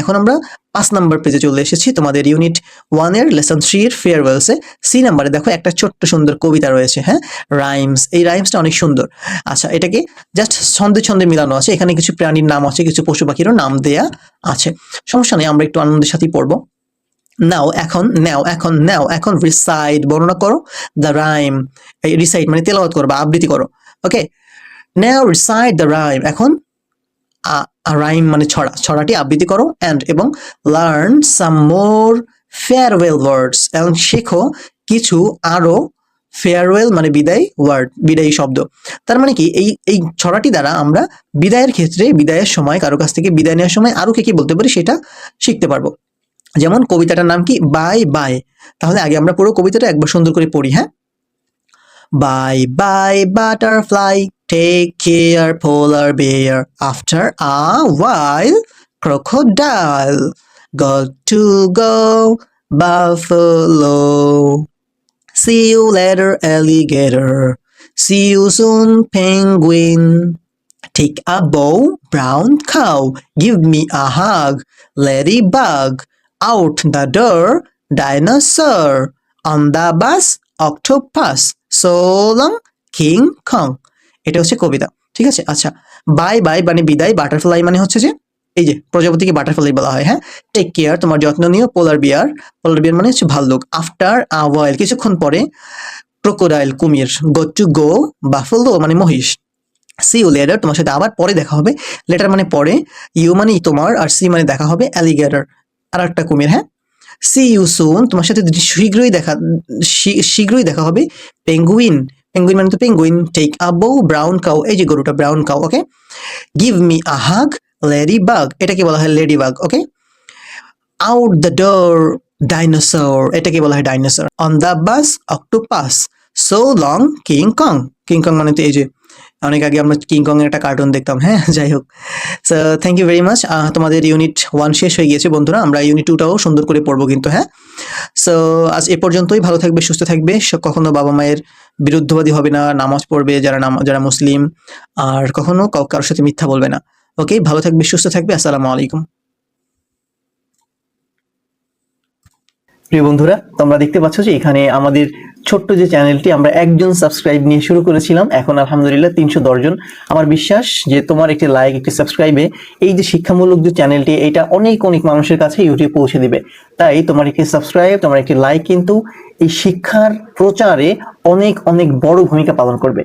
এখন আমরা পাঁচ নাম্বার পেজে চলে এসেছি। তোমাদের ইউনিট ওয়ানের লেসন থ্রি এর ফেয়ারওয়েলসে সি নাম্বারে দেখো একটা ছোট্ট সুন্দর কবিতা রয়েছে হ্যাঁ? রাইমস এই রাইমসটা অনেক সুন্দর। আচ্ছা এটাকে জাস্ট ছন্দে ছন্দে মিলানো আছে। এখানে কিছু প্রাণীর নাম আছে, কিছু পশু পাখিরও নাম দেয়া আছে। সমস্যা নেই, আমরা একটু আনন্দের সাথেই পড়ব। নাও এখন নাও এখন নাও এখন রিসাইড বর্ণনা করো। দ্য রাইম এই রিসাইড মানে তেলাওয়াত করো বা আবৃত্তি করো। Okay now recite the rhyme এখন রাইম মানে ছড়া, ছড়াটি আবৃত্তি করো অ্যান্ড এবং learn some more farewell words এবং শেখো কিছু আরও ফেয়ারওয়েল মানে বিদায় ওয়ার্ড বিদায়ী শব্দ। তার মানে কি? এই এই ছড়াটি দ্বারা আমরা বিদায়ের ক্ষেত্রে, বিদায়ের সময় কারও কাছ থেকে বিদায় নেওয়ার সময় আরও কি কি বলতে পারি সেটা শিখতে পারব। যেমন কবিতাটার নাম কি? বাই বাই তাহলে আগে আমরা পুরো কবিতাটা একবার সুন্দর করে পড়ি হ্যাঁ? Bye bye butterfly Take care, polar bear. After a while, crocodile. Got to go, buffalo. See you later, alligator. See you soon, penguin. Take a bow, brown cow. Give me a hug, ladybug. Out the door, dinosaur. On the bus, octopus. So long, King Kong. এটা হচ্ছে কবিতা, ঠিক আছে? আচ্ছা bye bye মানে বিদায় butterfly মানে হচ্ছে যে, এই যে প্রজাপতিকে বাটারফ্লাই বলা হয় হ্যাঁ? টেক কেয়ার তোমার যত্ন নিও পোলার বিয়ার পোলার বিয়ার মানে হচ্ছে ভাল্লুক। আফটার আ ওয়াইল কিছুক্ষণ পরে ক্রোকোডাইল কুমির গো টু গো বাফলো মানে মহিষ। সি ইউ লেটার তোমার সাথে আবার পরে দেখা হবে। লেটার মানে পরে ইউ মানে তোমার, আর সি মানে দেখা হবে অ্যালিগেটর আর একটা কুমির হ্যাঁ? সি ইউ সুন তোমার সাথে শীঘ্রই দেখা শীঘ্রই দেখা হবে পেঙ্গুইন পেঙ্গুইন মানে তো পেঙ্গুইন টেক আ বউ ব্রাউন কাউ এই যে গরুটা brown cow okay give me a hug lady bug এটাকে বলা হয়? Lady bug okay out the door dinosaur এটাকে বলা হয়? Dinosaur on the bus octopus so long King Kong King Kong মানে তো এই যে, অনেক আগে আমরা কিং কং এর একটা কার্টুন দেখতাম হ্যাঁ? যাই হোক। So thank you very much তোমাদের ইউনিট ওয়ান শেষ হয়ে গিয়েছে, বন্ধুরা। আমরা ইউনিট টুটাও সুন্দর করে পড়ব কিন্তু হ্যাঁ? সো আজ এ পর্যন্তই। ভালো থাকবে, সুস্থ থাকবে। কখনো বাবা মায়ের বিরুদ্ধবাদী হবে না, নামাজ পড়বে যারা নাম, যারা মুসলিম, আর কখনো কারোর সাথে মিথ্যা বলবে না। ওকে, ভালো থাকবে, সুস্থ থাকবে, আসসালামু আলাইকুম। প্রিয় বন্ধুরা, তোমরা দেখতে পাচ্ছ যে এখানে আমাদের ছোট্ট যে চ্যানেলটি, আমরা একজন সাবস্ক্রাইব নিয়ে শুরু করেছিলাম। এখন আলহামদুলিল্লাহ তিনশো দশজন আমার বিশ্বাস যে তোমার একটি লাইক, একটি সাবস্ক্রাইবে, এই যে শিক্ষামূলক যে চ্যানেলটি, এটা অনেক অনেক মানুষের কাছে ইউটিউব পৌঁছে দিবে। তাই তোমার একটি সাবস্ক্রাইব, তোমার একটি লাইক কিন্তু এই শিক্ষার প্রচারে অনেক অনেক বড় ভূমিকা পালন করবে।